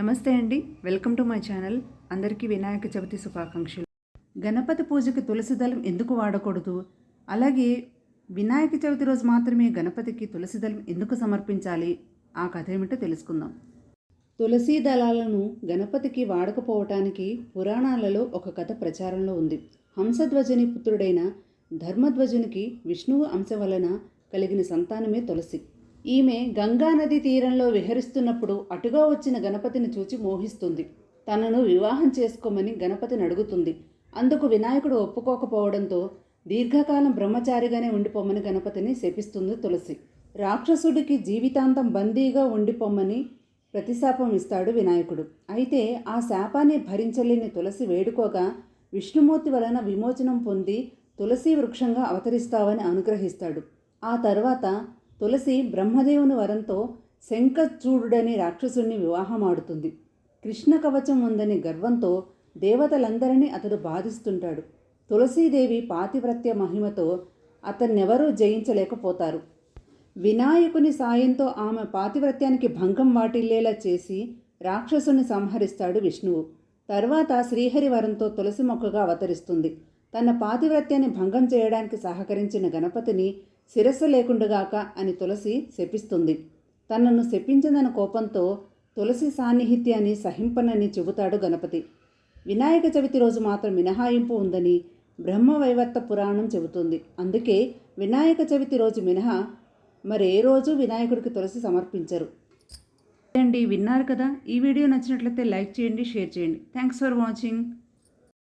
నమస్తే అండి. Welcome to my channel. అందరికీ వినాయక చవితి శుభాకాంక్షలు. గణపతి పూజకి తులసి దళం ఎందుకు వాడకూడదు? అలాగే వినాయక చవితి రోజు మాత్రమే గణపతికి తులసి దళం ఎందుకు సమర్పించాలి? ఆ కథ ఏమిటో తెలుసుకుందాం. తులసీ దళాలను గణపతికి వాడకపోవటానికి పురాణాలలో ఒక కథ ప్రచారంలో ఉంది. హంసధ్వజని పుత్రుడైన ధర్మధ్వజునికి విష్ణువు అంశ వలన కలిగిన సంతానమే తులసి. ఈమె గంగానది తీరంలో విహరిస్తున్నప్పుడు అటుగా వచ్చిన గణపతిని చూచి మోహిస్తుంది. తనను వివాహం చేసుకోమని గణపతిని అడుగుతుంది. అందుకు వినాయకుడు ఒప్పుకోకపోవడంతో దీర్ఘకాలం బ్రహ్మచారిగానే ఉండిపోమని గణపతిని శపిస్తుంది తులసి. రాక్షసుడికి జీవితాంతం బందీగా ఉండిపోమ్మని ప్రతిశాపం ఇస్తాడు వినాయకుడు. అయితే ఆ శాపాన్ని భరించలేని తులసి వేడుకోగా విష్ణుమూర్తి వలన విమోచనం పొంది తులసి వృక్షంగా అవతరిస్తావని అనుగ్రహిస్తాడు. ఆ తర్వాత తులసి బ్రహ్మదేవుని వరంతో శంఖచూడుడని రాక్షసుణ్ణి వివాహమాడుతుంది. కృష్ణ కవచం ఉందని గర్వంతో దేవతలందరినీ అతడు బాధిస్తుంటాడు. తులసీదేవి పాతివ్రత్య మహిమతో అతన్నెవరూ జయించలేకపోతారు. వినాయకుని సాయంతో ఆమె పాతివ్రత్యానికి భంగం వాటిల్లేలా చేసి రాక్షసుని సంహరిస్తాడు విష్ణువు. తర్వాత శ్రీహరి వరంతో తులసి మొక్కగా అవతరిస్తుంది. తన పాతివ్రత్యాన్ని భంగం చేయడానికి సహకరించిన గణపతిని శిరస్సు లేకుండుగాక అని తులసి శపిస్తుంది. తనను శపించిందన్న కోపంతో తులసి సాన్నిహిత్యాన్ని సహింపనని చెబుతాడు గణపతి. వినాయక చవితి రోజు మాత్రం మినహాయింపు ఉందని బ్రహ్మవైవర్త పురాణం చెబుతుంది. అందుకే వినాయక చవితి రోజు మినహా మరే రోజు వినాయకుడికి తులసి సమర్పించరు. అండి విన్నారు కదా? ఈ వీడియో నచ్చినట్లయితే లైక్ చేయండి షేర్ చేయండి. Thanks for watching